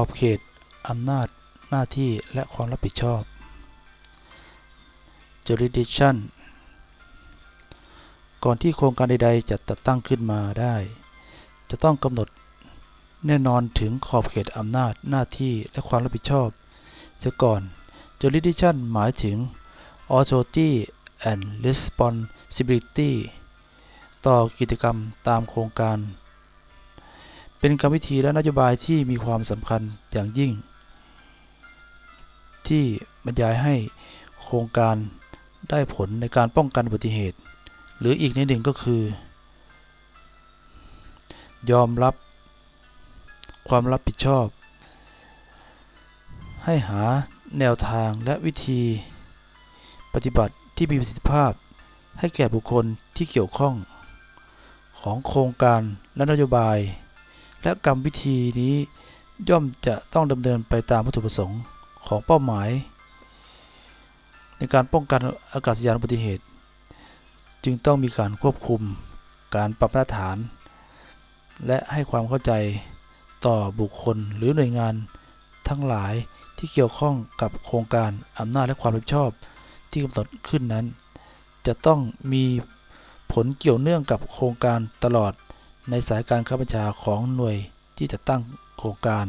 อบเขตอำนาจหน้าที่และความรับผิดชอบ jurisdiction ก่อนที่โครงการใดๆ จะจัดตั้งขึ้นมาได้ จะต้องกำหนดแน่นอนถึงขอบเขตอำนาจหน้าที่และความรับผิดชอบเสียก่อน jurisdiction หมายถึง authority and responsibility ต่อกิจกรรมตามโครงการ เป็นกรรมวิธีและนโยบายที่มีความสำคัญอย่างยิ่ง ที่บรรยายให้โครงการได้ผลในการป้องกันอุบัติเหตุ หรืออีกในหนึ่งก็คือ ยอมรับความรับผิดชอบ ให้หาแนวทางและวิธี ปฏิบัติที่มีประสิทธิภาพ ให้แก่บุคคลที่เกี่ยวข้อง ของโครงการและนโยบาย และกรรมวิธีนี้ย่อมจะต้องดำเนินไปตามวัตถุประสงค์ของเป้าหมาย ในการป้องกันอากาศยานอุบัติเหตุ จึงต้องมีการควบคุมการปรับมาตรฐาน และให้ความเข้าใจต่อบุคคลหรือหน่วยงานทั้งหลายที่เกี่ยวข้องกับโครงการอำนาจและความรับผิดชอบที่กำหนดขึ้นนั้น จะต้องมีผลเกี่ยวเนื่องกับโครงการตลอด ในสายการข้าบัญชาของหน่วยที่จะตั้งโครงการ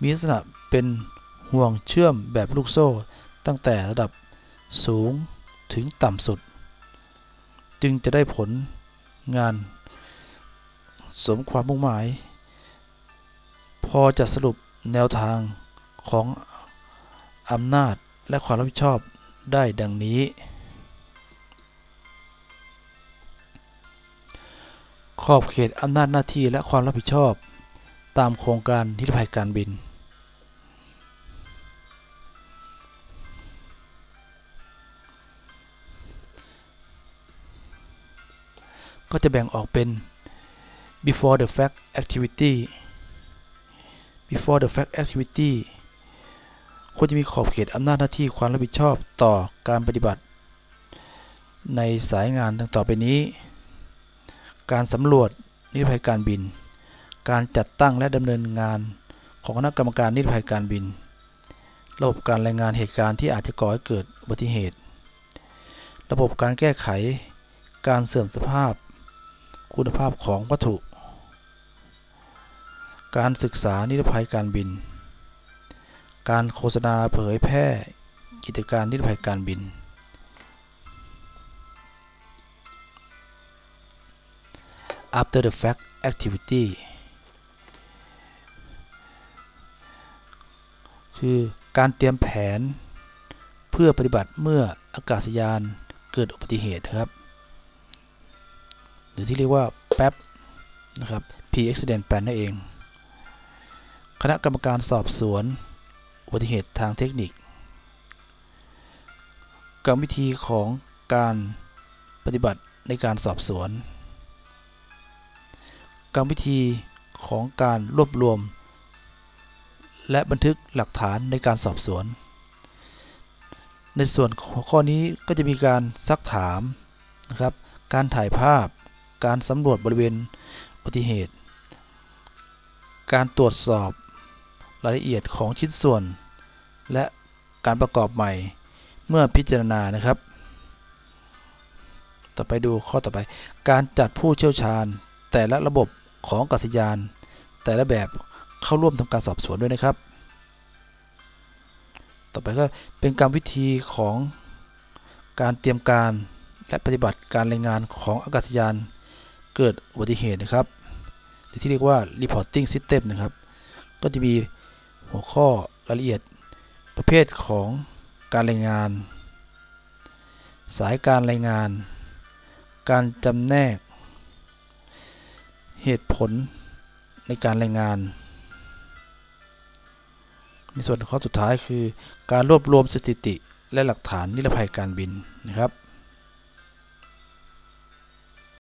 มีลักษณะเป็นห่วงเชื่อมแบบลูกโซ่ตั้งแต่ระดับสูงถึงต่ำสุด จึงจะได้ผลงานสมความมุ่งหมาย พอจะสรุปแนวทางของอำนาจและความรับผิดชอบได้ดังนี้ ขอบเขตอำนาจหน้าที่และความรับผิดชอบ ตามโครงการนิรภัยการบิน ก็จะแบ่งออกเป็น before the fact activity before the fact activity ควรจะมีขอบเขตอำนาจหน้าที่ความรับผิดชอบต่อการปฏิบัติ ในสายงานดังต่อไปนี้ การสำรวจนิรภัยการบิน การจัดตั้งและดำเนินงานของคณะกรรมการนิรภัยการบิน ระบบการรายงานเหตุการณ์ที่อาจจะก่อให้เกิดอุบัติเหตุ ระบบการแก้ไข การเสื่อมสภาพ คุณภาพของวัตถุ การศึกษานิรภัยการบิน การโฆษณาเผยแพร่กิจการนิรภัยการบิน after the fact activity คือการเตรียมแผนเพื่อปฏิบัติเมื่ออากาศยานเกิดอุบัติเหตุนะครับ หรือที่เรียกว่า PAP นะครับ Pre-Accident Plan นั่นเอง คณะกรรมการสอบสวนอุบัติเหตุทางเทคนิคกรรมวิธีของการปฏิบัติในการสอบสวน รรมวิธีของการรวบรวม และบันทึกหลักฐานในการสอบสวน ในส่วนข้อนี้ก็จะมีการซักถามนะครับ การถ่ายภาพ การสำรวจบริเวณอุบัติเหตุ การตรวจสอบรายละเอียดของชิ้นส่วน และการประกอบใหม่เมื่อพิจารณานะครับ ต่อไปดูข้อต่อไป การจัดผู้เชี่ยวชาญแต่ละระบบ ของกัษยาน แต่ละแบบเข้าร่วมทำการสอบสวนด้วยนะครับ ต่อไปก็เป็นกรรมวิธีของการเตรียมการและปฏิบัติการรายงานของอากาศยานเกิดอุบัติเหตุนะครับ หรือที่เรียกว่า reporting system นะครับ ก็จะมีหัวข้อรายละเอียดประเภทของการรายงาน สายการรายงาน การจำแนก เหตุผลในการรายงาน ในส่วนข้อสุดท้ายคือ การรวบรวมสถิติและหลักฐานนิรภัยการบินนะครับ